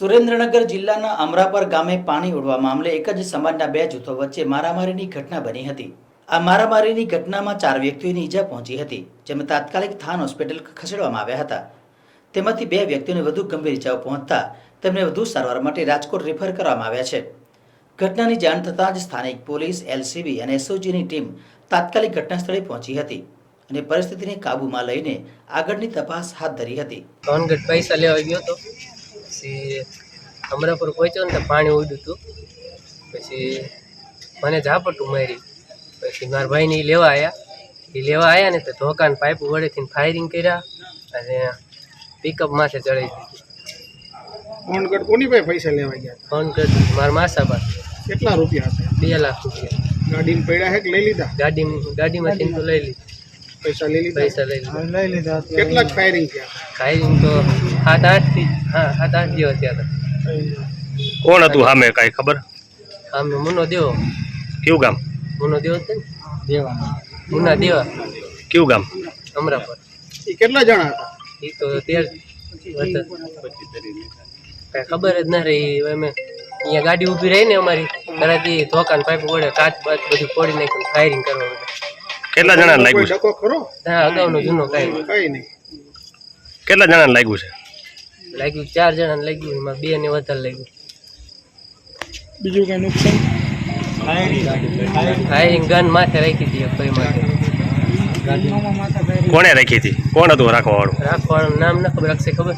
સુરેન્દ્રનગર જિલ્લાના અમરાપર ગામે પાણી ઉડવા મામલે એક જ સમાજના બે જૂથો વચ્ચે મારામારીની ઘટના બની હતી. આ મારામારીની ઘટનામાં ચાર વ્યક્તિઓની ઈજા પહોંચી હતી, જેમાં તાત્કાલિક થાન હોસ્પિટલ ખસેડવામાં આવ્યા હતા. તેમાંથી બે વ્યક્તિઓને વધુ ગંભીર ઈજાઓ પહોંચતા તેમને વધુ સારવાર માટે રાજકોટ રેફર કરવામાં આવ્યા છે. ઘટનાની જાણ થતાં જ સ્થાનિક પોલીસ એલસીબી અને એસઓજીની ટીમ તાત્કાલિક ઘટના સ્થળે પહોંચી હતી અને પરિસ્થિતિને કાબૂમાં લઈને આગળની તપાસ હાથ ધરી હતી. સોનગઢ પૈસા લેવા ગયો હતો. પછી અમરાપુર પહોંચ્યો ને તો પાણી ઉડ્યું હતું. પછી મને ઝાપટું મારી. પછી મારા ભાઈને એ લેવા આવ્યા એ લેવા આવ્યા ને તો ધોકાન પાઇપ વડેથી ફાયરિંગ કર્યા અને પિકઅપ માથે ચડાવી દીધી. ફોન કર કોની પાસે પૈસા લેવા ગયા ફોન કરી મારા માસા પાસે કેટલા રૂપિયા હતા? બે લાખ રૂપિયા. ગાડીમાં પડ્યા હે કે લઈ લીધા? ગાડી ગાડીમાંથી તો લઈ લીધી. પૈસા લઈ લીધા? પૈસા લઈ લીધા. લઈ લીધા કેટલા ફાયરિંગ થયા? ફાયરિંગ તો સાત આઠથી હા સાત આઠ જેવા થયા હતા. કોણ હતું સામે કાંઈ ખબર? સામે મુનો દેવો. કયું ગામ? મુનો દેવો છે ને? દેવા. મુના દેવા. કયું ગામ? અમરાપર. એ કેટલા જણા હતા? એ તો તેર કાંઈ ખબર જ ના રહી. અમે અહીંયા ગાડી ઊભી રહી ને અમારી. ઘરેથી ધોકાન પાઇપ વડે કાચ બાચ બધું ફોડી નાખ્યું ફાયરિંગ કરવા માંડ્યા. કેટલા જણા લાગ્યું છે? ડકો ખરો? હા અગાઉનો જૂનો કાંઈ કઈ નહીં. કેટલા જણા લાગ્યું છે? લાગ્યું ચાર જણાને લાગ્યું એમાં બે ને વધારે લાગ્યું. બીજું કઈ નુકસાન? ફાયરિંગ ગન માથે રાખી હતી માથે કોણે રાખી હતી? કોણ હતું રાખવા વાળું રાખવાનું નામ ના ખબર રાખશે ખબર?